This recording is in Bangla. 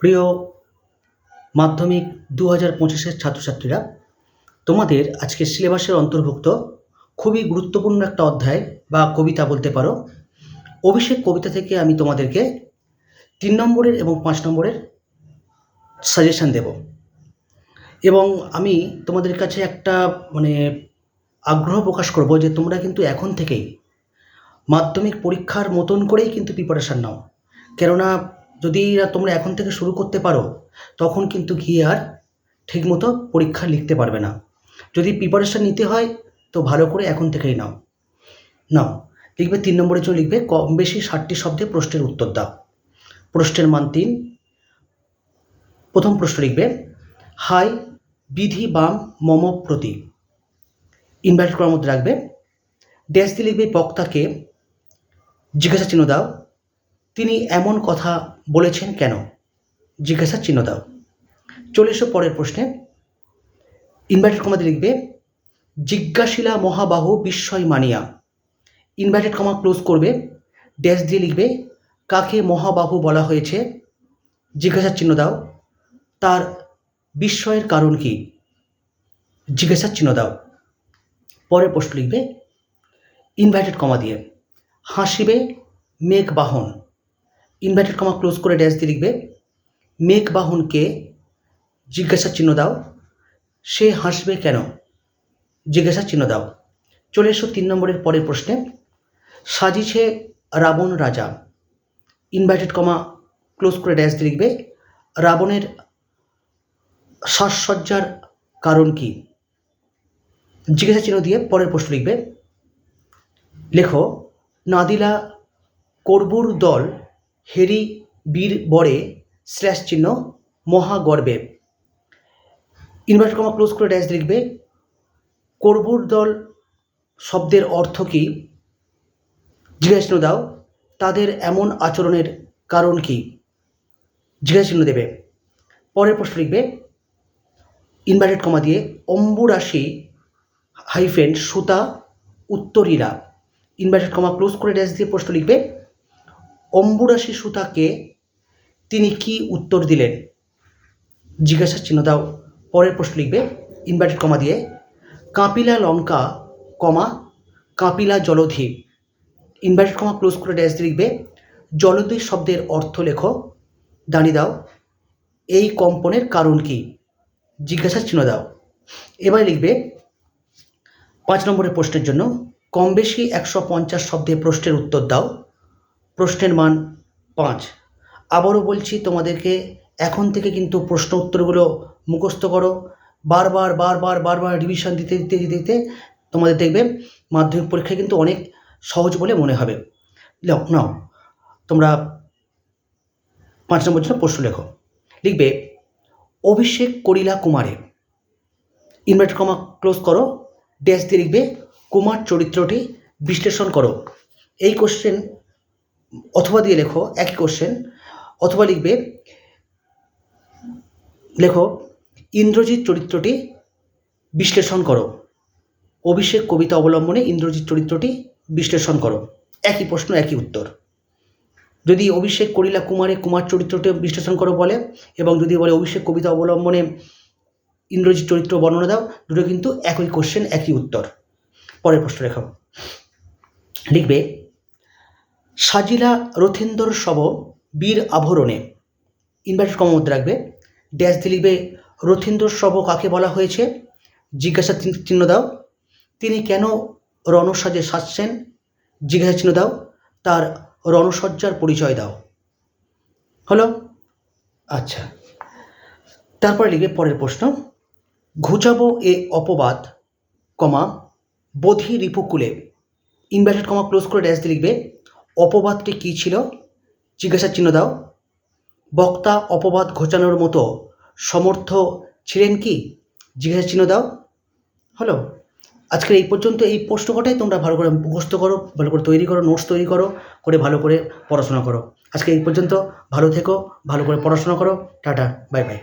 প্রিয় মাধ্যমিক দু হাজার পঁচিশের ছাত্রছাত্রীরা, তোমাদের আজকে সিলেবাসের অন্তর্ভুক্ত খুবই গুরুত্বপূর্ণ একটা অধ্যায় বা কবিতা বলতে পারো। অভিষেক কবিতা থেকে আমি তোমাদেরকে তিন নম্বরের এবং পাঁচ নম্বরের সাজেশান দেব। এবং আমি তোমাদের কাছে একটা মানে আগ্রহ প্রকাশ করব যে তোমরা কিন্তু এখন থেকেই মাধ্যমিক পরীক্ষার মতন করেই কিন্তু প্রিপারেশান নাও। কেননা যদি তোমরা এখন থেকে শুরু করতে পারো, তখন কিন্তু গিয়ে আর ঠিকমতো পরীক্ষা লিখতে পারবে না। যদি প্রিপারেশান নিতে হয়, তো ভালো করে এখন থেকেই নাও। নাও, লিখবে তিন নম্বরের জন্য লিখবে, কম বেশি ষাটটি শব্দে প্রশ্নের উত্তর দাও। প্রশ্নের মান তিন। প্রথম প্রশ্ন লিখবে, হাই, বিধি, বাম, মম প্রতি ইনভাইট করার মধ্যে রাখবে, ড্যাশ দিয়ে লিখবে বক্তাকে জিজ্ঞাসা চিহ্ন দাও। তিনি এমন কথা বলেছেন কেন? জিজ্ঞাসা চিহ্ন দাও। চলে এসো পরের প্রশ্নে। ইনভার্টেড কমাতে লিখবে, জিজ্ঞাসিলা মহাবাহু বিস্ময় মানিয়া। ইনভার্টেড কমা ক্লোজ করবে ড্যাশ দিয়ে লিখবে, কাকে মহাবাহু বলা হয়েছে? জিজ্ঞাসার চিহ্ন দাও, তার বিস্ময়ের কারণ কি? জিজ্ঞাসার চিহ্ন দাও। পরের প্রশ্ন লিখবে ইনভার্টেড কমা দিয়ে হাসিবে মেঘ বাহন ইনভার্টেড কমা ক্লোজ করে ড্যাশ দিয়ে লিখবে, মেঘ বাহনকে জিজ্ঞাসার চিহ্ন দাও, সে হাসবে কেন? জিজ্ঞাসার চিহ্ন দাও। চলে এসো তিন নম্বরের পরের প্রশ্নে। সাজিছে রাবণ রাজা। ইনভার্টেড কমা ক্লোজ করে ড্যাশ দিয়ে লিখবে, রাবণের সাজসজ্জার কারণ কি? জিজ্ঞাসা চিহ্ন দিয়ে পরের প্রশ্ন লিখবে, লেখো, নাদিলা করবুর দল হেরি বীর বরে স্ল্যাশ চিহ্ন মহাগর্বে। ইনভার্ট কমা ক্লোজ করে ড্যাশ লিখবে, করবুর দল শব্দের অর্থ কী? জিজ্ঞাসা দাও, তাদের এমন আচরণের কারণ কি? জিজ্ঞাসা দেবে। পরের প্রশ্ন লিখবে, ইনভার্টেড কমা দিয়ে অম্বুরাশি হাইফেন সুতা উত্তরীরা। ইনভার্টেড কমা ক্লোজ করে ড্যাশ দিয়ে প্রশ্ন লিখবে অম্বুরাশি সুতাকে তিনি কি উত্তর দিলেন? জিজ্ঞাসা চিহ্ন দাও। পরের প্রশ্ন লিখবে ইনভার্টেড কমা দিয়ে, কাপিলা লঙ্কা, কমা, কাপিলা জলধি। ইনভার্টেড কমা ক্লোজ করে ড্যাশ দিয়ে লিখবে, জলধি শব্দের অর্থ লেখো। দাঁড়িয়ে দাও, এই কম্পনের কারণ কি? জিজ্ঞাসা চিহ্ন দাও। এবার লিখবে, পাঁচ নম্বরের প্রশ্নের জন্য, কম বেশি একশো পঞ্চাশ শব্দে প্রশ্নের উত্তর দাও। প্রশ্নের মান পাঁচ। আবারও বলছি, তোমাদেরকে এখন থেকে কিন্তু প্রশ্ন উত্তরগুলো মুখস্থ করো। বারবার বারবার বারবার রিভিশন দিতে দিতে দিতে দিতে তোমাদের দেখবে মাধ্যমিক পরীক্ষা কিন্তু অনেক সহজ বলে মনে হবে। নাও নাও, তোমরা পাঁচ নম্বর জন্য প্রশ্ন লেখো। লিখবে, অভিষেক করিলা কুমারে। ইনভার্ট কমা ক্লোজ করো। ড্যাশ দিয়ে লিখবে, কুমার চরিত্রটি বিশ্লেষণ করো। এই কোশ্চেন অথবা দিয়ে লেখো একই কোশ্চেন অথবা লিখবে, লেখো, ইন্দ্রজিৎ চরিত্রটি বিশ্লেষণ করো। অভিষেক কবিতা অবলম্বনে ইন্দ্রজিৎ চরিত্রটি বিশ্লেষণ করো। একই প্রশ্ন, একই উত্তর। যদি অভিষেক করিলা কুমারে কুমার চরিত্রটি বিশ্লেষণ করো বলে, এবং যদি বলে অভিষেক কবিতা অবলম্বনে ইন্দ্রজিৎ চরিত্র বর্ণনা দাও, দুটো কিন্তু একই কোশ্চেন একই উত্তর। পরের প্রশ্ন লেখো। লিখবে সাজিলা রথেন্দর শব বীর আভরণে। ইনভার্টেড কমার মধ্যে রাখবে। ড্যাশ দিয়ে লিখবে, রথীন্দ্র শব কাকে বলা হয়েছে? জিজ্ঞাসা চিহ্ন দাও। তিনি কেন রণসাজে সাজছেন? জিজ্ঞাসা চিহ্ন দাও। তার রণসজ্জার পরিচয় দাও। হলো? আচ্ছা। তারপরে লিখবে পরের প্রশ্ন। ঘুচাবো এ অপবাদ, কমা, বোধি রিপুকুলে ইনভার্টেড কমা ক্লোজ করে ড্যাশ দিয়ে লিখবে অপবাদটি কী ছিল? জিজ্ঞাসার চিহ্ন দাও। বক্তা অপবাদ ঘোচানোর মতো সমর্থ ছিলেন কি? জিজ্ঞাসা চিহ্ন দাও। হলো আজকের এই পর্যন্ত এই প্রশ্ন কটাই তোমরা ভালো করে মুখস্থ করো, ভালো করে তৈরি করো নোটস তৈরি করো, করে ভালো করে পড়াশোনা করো। আজকে এই পর্যন্ত ভালো থেকো, ভালো করে পড়াশোনা করো। Tata bye bye